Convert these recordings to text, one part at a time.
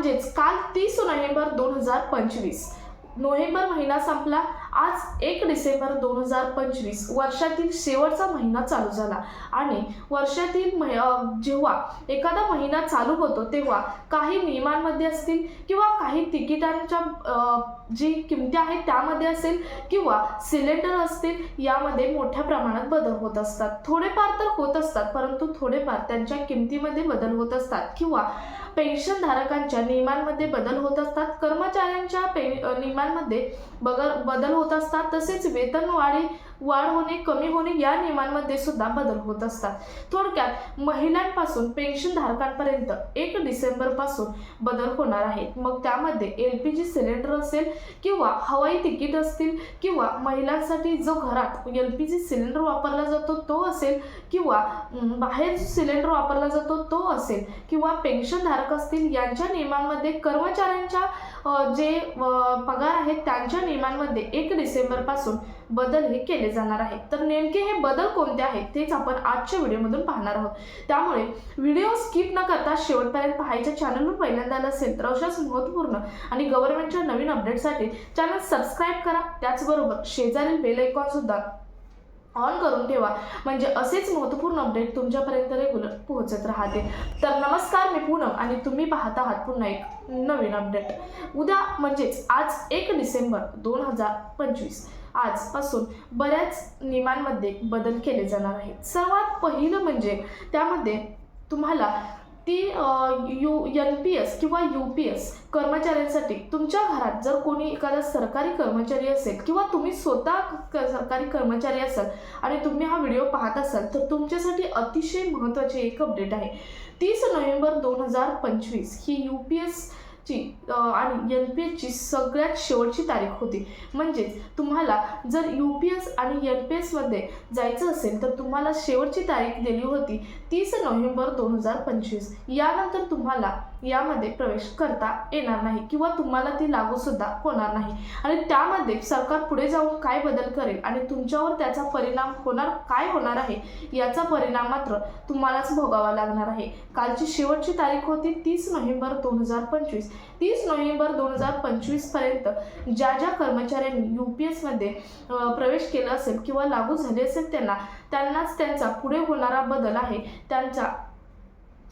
म्हणजेच काल तीस नोव्हेंबर दोन हजार पंचवीस. नोव्हेंबर महिना संपला. आज एक डिसेंबर दोन हजार पंचवीस वर्षातील शेवटचा महिना चालू झाला. आणि वर्षातील मह जेव्हा एखादा महिना चालू होतो तेव्हा काही नियमांमध्ये असतील किंवा काही तिकिटांच्या जी किमती आहेत त्यामध्ये असेल किंवा सिलेंडर असतील यामध्ये मोठ्या प्रमाणात बदल होत असतात. थोडेफार तर होत असतात परंतु थोडेफार त्यांच्या किमतीमध्ये बदल होत असतात किंवा पेन्शनधारकांच्या नियमांमध्ये बदल होत असतात. कर्मचाऱ्यांच्या पे नियमांमध्ये बगल बदल होत असतात तसेच वेतन वाढ होणे कमी होणे या नियमांमध्ये सुद्धा बदल होत असतात. थोडक्यात महिलांपासून पेन्शन धारकांपर्यंत एक डिसेंबरपासून बदल होणार आहेत मग त्यामध्ये एल पी जी सिलेंडर असेल किंवा हवाई तिकीट असतील किंवा महिलांसाठी जो घरात एल पी जी सिलेंडर वापरला जातो तो असेल किंवा बाहेर सिलेंडर वापरला जातो तो असेल किंवा पेन्शन धारक असतील यांच्या नियमांमध्ये कर्मचाऱ्यांच्या जे पगार आहेत त्यांच्या नियमांमध्ये एक डिसेंबरपासून बदल हे केले जाणार आहेत. तर नेमके हे बदल कोणते आहेत तेच आपण आजच्या व्हिडिओमधून पाहणार आहोत. त्यामुळे व्हिडिओ स्किप न करता शेवटपर्यंत पाहायच्या चॅनलवर पहिल्यांदा आलं असेल तर अशाच महत्त्वपूर्ण आणि गव्हर्नमेंटच्या नवीन अपडेटसाठी चॅनल सबस्क्राईब करा. त्याचबरोबर शेजारील बेल ऐकॉन सुद्धा ऑन करून ठेवा. म्हणजे असेच महत्त्वपूर्ण अपडेट तुमच्यापर्यंत रेग्युलर पोहोचत राहते. तर नमस्कार मी पूनम आणि तुम्ही पाहत आहात पुन्हा एक नवीन अपडेट. उद्या म्हणजेच आज एक डिसेंबर दोन हजार पंचवीस. आजपासून बऱ्याच नियमांमध्ये बदल केले जाणार आहेत. सर्वात पहिलं म्हणजे त्यामध्ये तुम्हाला ती यू एन पी एस किंवा यू पी एस कर्मचाऱ्यांसाठी तुमच्या घरात जर कोणी एखादा सरकारी कर्मचारी असेल किंवा तुम्ही स्वतः क- सरकारी कर्मचारी असाल आणि तुम्ही हा व्हिडिओ पाहत असाल तर तुमच्यासाठी अतिशय महत्त्वाची एक अपडेट आहे. तीस नोव्हेंबर दोन हजार पंचवीस ही यू पी एस ची आणि एन पी एसची सगळ्यात शेवटची तारीख होती. म्हणजेच तुम्हाला जर यू पी एस आणि एन पी एसमध्ये जायचं असेल तर तुम्हाला शेवटची तारीख दिली होती तीस नोव्हेंबर दोन हजार पंचवीस. यानंतर तुम्हाला यामध्ये प्रवेश करता येणार नाही किंवा तुम्हाला ती लागूसुद्धा होणार नाही. आणि त्यामध्ये सरकार पुढे जाऊन काय बदल करेल आणि तुमच्यावर त्याचा परिणाम होणार काय होणार आहे याचा परिणाम मात्र तुम्हालाच भोगावा लागणार आहे. कालची शेवटची तारीख होती तीस नोव्हेंबर दोन हजार पंचवीस. तीस नोव्हेंबर दोन हजार पंचवीसपर्यंत ज्या ज्या कर्मचाऱ्यांनी यू पी एसमध्ये प्रवेश केला असेल किंवा लागू झाले असेल त्यांना त्यांनाच त्यांचा पुढे होणारा बदल आहे. त्यांचा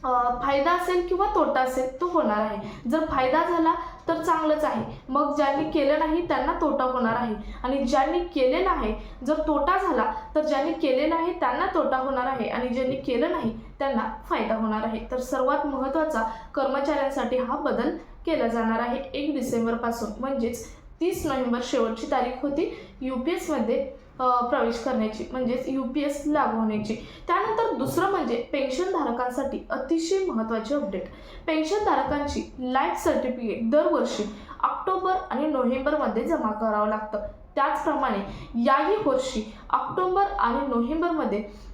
फायदा असेल किंवा तोटा असेल तो होणार आहे. जर फायदा झाला तर चांगलंच आहे. मग ज्यांनी केलं नाही त्यांना तोटा होणार आहे. आणि ज्यांनी केलेलं आहे जर तोटा झाला तर ज्यांनी केलेलं आहे त्यांना तोटा होणार आहे. आणि ज्यांनी केलं नाही त्यांना फायदा होणार आहे. तर सर्वात महत्त्वाचा कर्मचाऱ्यांसाठी हा बदल केला जाणार आहे. एक डिसेंबरपासून म्हणजेच तीस नोव्हेंबर शेवटची तारीख होती. यू पी एसमध्ये प्रवेश करण्याची म्हणजेच यू पी एस लागू होण्याची. त्यानंतर दुसरं म्हणजे पेन्शन धारकांसाठी अतिशय महत्त्वाचे अपडेट पेन्शन धारकांची लाईफ सर्टिफिकेट दरवर्षी ऑक्टोबर आणि नोव्हेंबरमध्ये जमा करावं लागतं. त्याचप्रमाणे याही वर्षी ऑक्टोबर आणि नोव्हेंबरमध्ये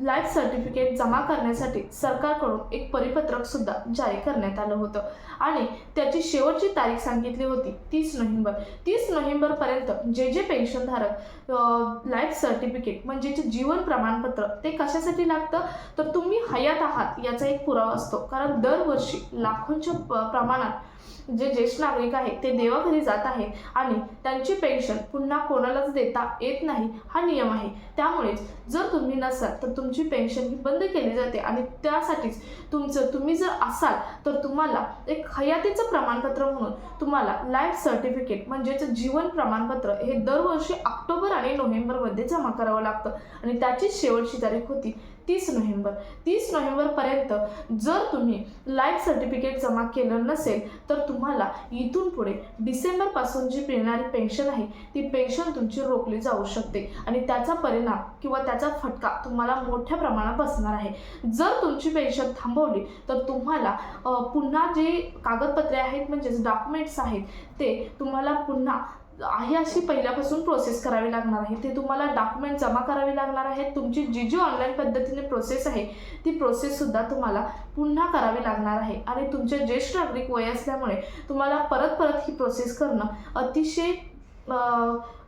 लाईफ सर्टिफिकेट जमा करण्यासाठी सरकारकडून एक परिपत्रकसुद्धा जारी करण्यात आलं होतं. आणि त्याची शेवटची तारीख सांगितली होती तीस नोव्हेंबर. तीस नोव्हेंबरपर्यंत जे जे पेन्शनधारक लाईफ सर्टिफिकेट म्हणजे जे जीवन प्रमाणपत्र ते कशासाठी लागतं? तर तुम्ही हयात आहात याचा एक पुरावा असतो. कारण दरवर्षी लाखोंच्या प- प्रमाणात जे ज्येष्ठ नागरिक आहेत ते देवाघरी जात आहेत आणि त्यांची पेन्शन पुन्हा कोणालाच देता येत नाही. हा नियम आहे. त्यामुळेच जर तुम्ही नसाल तर तुमची पेन्शन ही बंद केली जाते आणि त्यासाठीच तुमचं तुम्ही जर असाल तर तुम्हाला एक हयातीचं प्रमाणपत्र म्हणून तुम्हाला लाईफ सर्टिफिकेट म्हणजेच जीवन प्रमाणपत्र हे दरवर्षी ऑक्टोबर आणि नोव्हेंबरमध्ये जमा करावं लागतं. आणि त्याची शेवटची तारीख होती तीस नोव्हेंबर. तीस नोव्हेंबरपर्यंत जर तुम्ही लाईफ सर्टिफिकेट जमा केलं नसेल तर तुम्हाला इथून पुढे डिसेंबरपासून जी मिळणारी पेन्शन आहे ती पेन्शन तुमची रोखली जाऊ शकते. आणि त्याचा परिणाम किंवा त्याचा फटका तुम्हाला मोठ्या प्रमाणात बसणार आहे. जर तुमची पेन्शन थांबवली तर तुम्हाला पुन्हा जे कागदपत्रे आहेत म्हणजेच डॉक्युमेंट्स आहेत ते तुम्हाला पुन्हा आहे अशी पहिल्यापासून प्रोसेस करावी लागणार आहे. ते तुम्हाला डॉक्युमेंट जमा करावी लागणार आहे तुमची जी जी ऑनलाईन पद्धतीने प्रोसेस आहे ती प्रोसेससुद्धा तुम्हाला पुन्हा करावी लागणार आहे. आणि तुमचे ज्येष्ठ नागरिक वय असल्यामुळे तुम्हाला परत परत ही प्रोसेस करणं अतिशय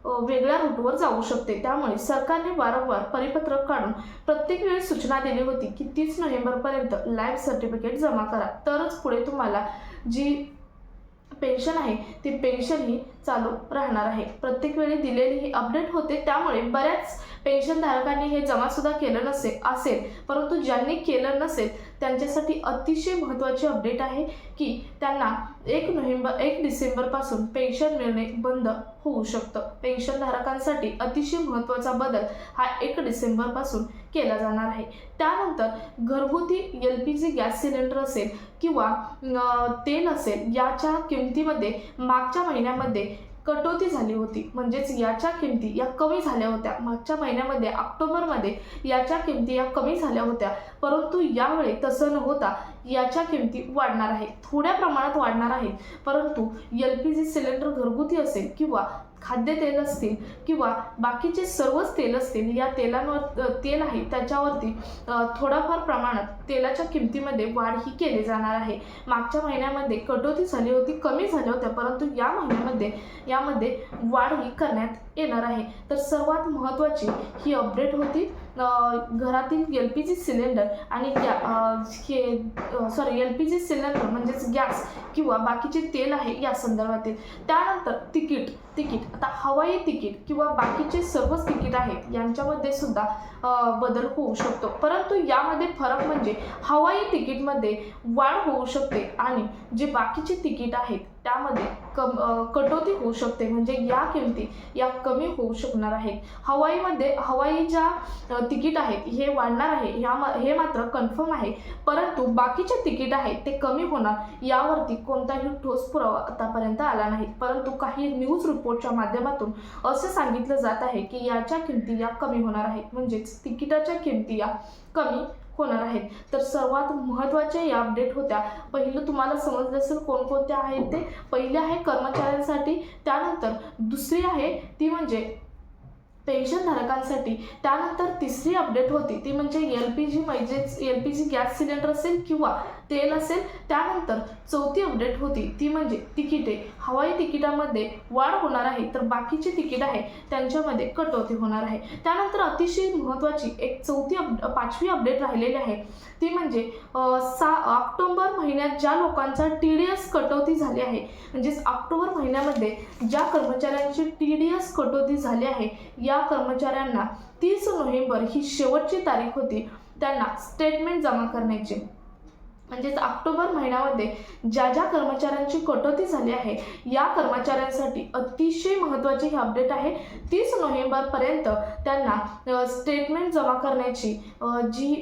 वेगळ्या रूटवर जाऊ शकते. त्यामुळे सरकारने वारंवार परिपत्रक काढून प्रत्येक वेळी सूचना दिली होती की तीस नोव्हेंबरपर्यंत लाईफ सर्टिफिकेट जमा करा. तरच पुढे तुम्हाला जी पेन्शन आहे ती पेन्शन ही चालू राहणार आहे. प्रत्येक वेळी दिलेली ही अपडेट होते त्यामुळे बऱ्याच पेन्शनधारकांनी हे जमासुद्धा केलं नसेल असेल. परंतु ज्यांनी केलं नसेल त्यांच्यासाठी अतिशय महत्त्वाची अपडेट आहे की त्यांना एक नोव्हेंबर एक डिसेंबरपासून पेन्शन मिळणे बंद होऊ शकतं. पेन्शनधारकांसाठी अतिशय महत्त्वाचा बदल हा एक डिसेंबरपासून केला जाणार आहे. त्यानंतर घरगुती L P G gas cylinder असेल किंवा तेल असेल याच्या किमतीमध्ये मागच्या महिन्यामध्ये कटोती झाली होती. म्हणजेच याच्या किमती या कमी झाल्या होत्या. मागच्या महिन्यामध्ये ऑक्टोबरमध्ये याच्या किमती या कमी झाल्या होत्या. परंतु यावेळी तसं न होता याच्या किमती वाढणार आहेत. थोड्या प्रमाणात वाढणार आहेत. परंतु एल पी जी सिलेंडर घरगुती असेल किंवा खाद्यतेल असतील किंवा बाकीचे सर्वच तेल असतील या तेलांवर तेल आहे त्याच्यावरती थोडाफार प्रमाणात तेलाच्या किमतीमध्ये वाढ ही केली जाणार आहे. मागच्या महिन्यामध्ये कटोती झाली होती कमी झाल्या होत्या परंतु या महिन्यामध्ये यामध्ये वाढ ही करण्यात येणार आहे. तर सर्वात महत्त्वाची ही अपडेट होती. घरातील एल पी जी सिलेंडर आणि गॅ हे sorry L P G cylinder म्हणजेच गॅस किंवा बाकीचे तेल आहे या संदर्भातील. त्यानंतर तिकीट. तिकीट आता हवाई तिकीट किंवा बाकीचे सर्वच तिकीट आहेत यांच्यामध्ये सुद्धा बदल होऊ शकतो. परंतु यामध्ये फरक म्हणजे हवाई तिकीटमध्ये वाढ होऊ शकते आणि जे बाकीचे तिकीट आहेत त्यामध्ये कम कटोती होऊ शकते. म्हणजे या किमती या कमी होऊ शकणार आहेत. हवाईमध्ये हवाई ज्या तिकीट आहेत हे वाढणार आहे ह्या म हे मात्र कन्फर्म आहे. परंतु बाकीचे तिकीट आहेत ते कमी होणार यावरती कोणताही ठोस पुरावा आतापर्यंत आला नाही. परंतु काही न्यूज रिपोर्टच्या माध्यमातून असं सांगितलं जात आहे की याच्या किमती या कमी होणार आहेत. म्हणजेच तिकिटाच्या किमती या कमी होणार आहेत. तर सर्वात महत्त्वाच्या या अपडेट होत्या. पहिलं तुम्हाला समजलं असेल कोणकोणत्या आहेत ते. पहिले आहे कर्मचाऱ्यांसाठी. त्यानंतर दुसरी आहे ती म्हणजे पेन्शनधारकांसाठी त्यानंतर तिसरी अपडेट होती. ती म्हणजे एल पी जी म्हणजेच L P G gas cylinder असेल किंवा तेल असेल त्यानंतर चौथी अपडेट होती. ती म्हणजे तिकिटे. हवाई तिकिटामध्ये वाढ होणार आहे तर बाकीची तिकीट आहे त्यांच्यामध्ये कटौती होणार आहे. त्यानंतर अतिशय महत्त्वाची एक चौथी अप पाचवी अपडेट राहिलेली आहे. ती म्हणजे सा ऑक्टोबर महिन्यात ज्या लोकांचा टी डी एस कटौती झाली आहे म्हणजेच ऑक्टोबर महिन्यामध्ये ज्या कर्मचाऱ्यांची टी डी एस कटौती झाली आहे या कर्मचाऱ्यांना तीस नोव्हेंबर ही शेवटची तारीख होती त्यांना स्टेटमेंट जमा करण्याची. म्हणजेच ऑक्टोबर महिन्यामध्ये ज्या ज्या कर्मचाऱ्यांची कटौती झाली आहे या कर्मचाऱ्यांसाठी अतिशय महत्त्वाची ही अपडेट आहे. तीस नोव्हेंबरपर्यंत त्यांना स्टेटमेंट जमा करण्याची जी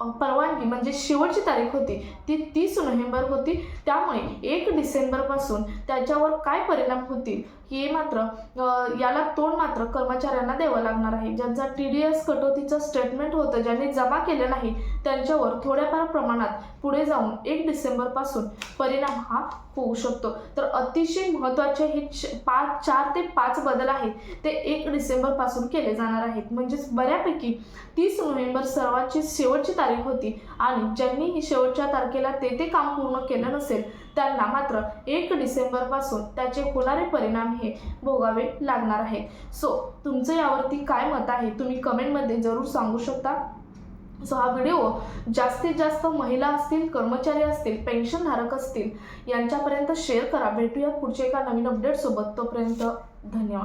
परवानगी म्हणजे शेवटची तारीख होती ती तीस नोव्हेंबर होती. त्यामुळे एक डिसेंबरपासून त्याच्यावर काय परिणाम होतील हे मात्र याला तोंड मात्र कर्मचाऱ्यांना द्यावं लागणार आहे. ज्यांचा टी डी एस कटौतीचं स्टेटमेंट होतं ज्यांनी जमा केलं नाही त्यांच्यावर थोड्याफार प्रमाणात पुढे जाऊन एक डिसेंबरपासून परिणाम हा होऊ शकतो. तर अतिशय महत्त्वाचे हे पाच चार ते पाच बदल आहेत ते एक डिसेंबरपासून केले जाणार आहेत. म्हणजेच बऱ्यापैकी तीस नोव्हेंबर सर्वांची शेवटची तारीख तारीख होती. आणि ज्यांनी ही शेवटच्या तारखेला ते ते काम पूर्ण केलं नसेल त्यांना मात्र एक डिसेंबरपासून त्याचे होणारे परिणाम हे भोगावे लागणार आहेत सो तुमचं यावरती काय मत आहे? तुम्ही कमेंटमध्ये जरूर सांगू शकता. सो हा व्हिडिओ जास्तीत जास्त महिला असतील कर्मचारी असतील पेन्शनधारक असतील यांच्यापर्यंत शेअर करा. भेटूया पुढच्या एका नवीन अपडेटसोबत तोपर्यंत धन्यवाद.